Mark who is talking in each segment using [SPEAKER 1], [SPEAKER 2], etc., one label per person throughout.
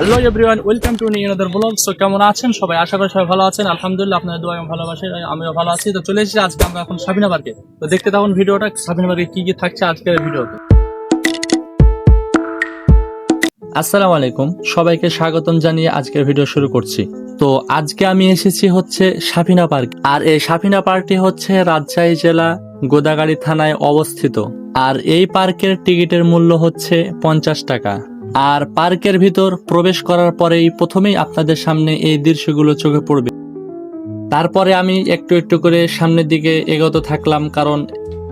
[SPEAKER 1] Hello everyone welcome to new another blog so কেমন আছেন? সবাই আশা করি সবাই ভালো আছেন। আলহামদুলিল্লাহ, আপনাদের দোয়া এবং ভালোবাসে আমিও ভালো আছি। তো চলে এসেছি আজকে আমরা এখন সাবিনা পার্কে তো দেখতে থাকুন ভিডিওটা, সাবিনা পার্কে কি কি থাকছে আজকের ভিডিওতে। আসসালামু আলাইকুম। সবাইকে স্বাগতম জানিয়ে আজকের ভিডিও শুরু করছি। তো আজকে আমি এসেছি হচ্ছে সাফিনা পার্ক। আর এই সাফিনা পার্কটি হচ্ছে রাজশাহী জেলা গোদাগাড়ি থানায় অবস্থিত। আর এই পার্কের টিকিটের মূল্য হচ্ছে পঞ্চাশ টাকা। আর পার্কের ভিতর প্রবেশ করার পরেই প্রথমেই আপনাদের সামনে এই দৃশ্যগুলো চোখে পড়বে। তারপরে আমি একটু একটু করে সামনের দিকে এগোতে থাকলাম কারণ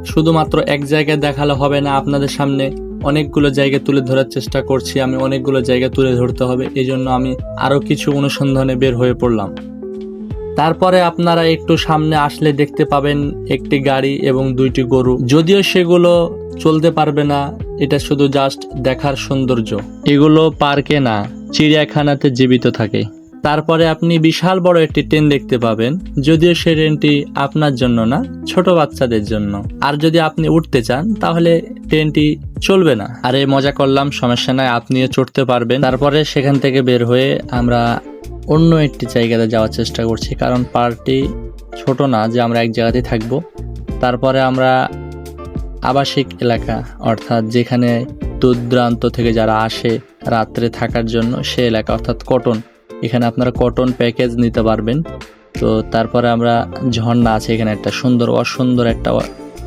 [SPEAKER 1] শুধুমাত্র এক জায়গায় দেখালে হবে না, আপনাদের সামনে অনেকগুলো জায়গা তুলে ধরার চেষ্টা করছি। আমি অনেকগুলো জায়গা তুলে ধরতে হবে এই জন্য আমি আরও কিছু অনুসন্ধানে বের হয়ে পড়লাম। তারপরে আপনারা একটু সামনে আসলে দেখতে পাবেন একটি গাড়ি এবং দুইটি গরু। যদিও সেগুলো চলতে পারবে না এটা শুধু জাস্ট দেখার সৌন্দর্য। এগুলো পার্কে না, চিড়িয়াখানাতে জীবিত থাকে। তারপরে আপনি বিশাল বড় একটি ট্রেন দেখতে পাবেন, যদিও সেই ট্রেনটি আপনার জন্য না, ছোট বাচ্চাদের জন্য। আর যদি আপনি উঠতে চান, তাহলে ট্রেনটি চলবে না। আরে মজা করলাম, সমস্যা নাই, আপনিও চড়তে পারবেন। তারপরে সেখান থেকে বের হয়ে আমরা অন্য একটি জায়গাতে যাওয়ার চেষ্টা করছি, কারণ পার্কটি ছোট না যে আমরা এক জায়গাতেই থাকব। তারপরে আমরা আবাসিক এলাকা, অর্থাৎ যেখানে দূর দূরান্ত থেকে যারা আসে রাত্রে থাকার জন্য সে এলাকা, অর্থাৎ কটন। এখানে আপনারা কটন প্যাকেজ নিতে পারবেন। তো তারপরে আমরা ঝর্ণা আছে এখানে একটা সুন্দর, অসুন্দর একটা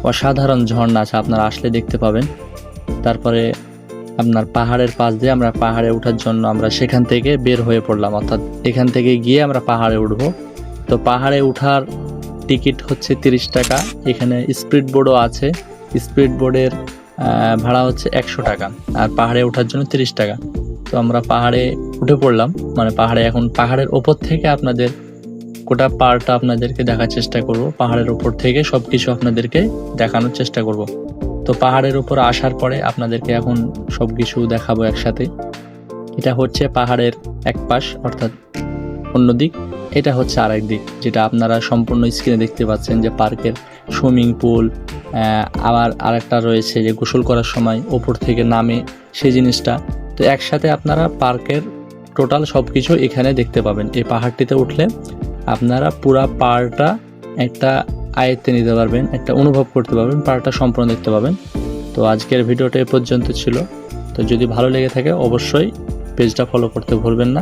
[SPEAKER 1] অসাধারণ ঝর্ণা আছে, আপনারা আসলে দেখতে পাবেন। তারপরে আপনার পাহাড়ের পাশ দিয়ে আমরা পাহাড়ে ওঠার জন্য আমরা সেখান থেকে বের হয়ে পড়লাম, অর্থাৎ এখান থেকে গিয়ে আমরা পাহাড়ে উঠবো। তো পাহাড়ে ওঠার টিকিট হচ্ছে তিরিশ টাকা, এখানে স্পিড বোর্ডও আছে। স্পিড বোর্ডের ভাড়া হচ্ছে একশো টাকা আর পাহাড়ে ওঠার জন্য তিরিশ টাকা। তো আমরা পাহাড়ে উঠে পড়লাম মানে পাহাড়ে এখন পাহাড়ের ওপর থেকে আপনাদের গোটা পাহাড়টা আপনাদেরকে দেখার চেষ্টা করব। পাহাড়ের ওপর থেকে সব কিছু আপনাদেরকে দেখানোর চেষ্টা করব। তো পাহাড়ের ওপর আসার পরে আপনাদেরকে এখন সব কিছু দেখাবো একসাথে। এটা হচ্ছে পাহাড়ের এক পাশ অর্থাৎ অন্য দিক। এটা হচ্ছে আরেক দিক, যেটা আপনারা সম্পূর্ণ স্ক্রিনে দেখতে পাচ্ছেন যে পার্কের সুইমিং পুল আবার আরেকটা রয়েছে যে গোসল করার সময় ওপর থেকে নামে সেই জিনিসটা। তো একসাথে আপনারা পার্কের টোটাল সব কিছু এখানে দেখতে পাবেন। এই পাহাড়টিতে উঠলে আপনারা পুরা পাহাড়টা একটা আয়ত্তে নিতে পারবেন, একটা অনুভব করতে পারবেন, পাহাড়টা সম্পূর্ণ দেখতে পাবেন। তো আজকের ভিডিওটা এ পর্যন্ত ছিল। তো যদি ভালো লেগে থাকে অবশ্যই পেজটা ফলো করতে ভুলবেন না।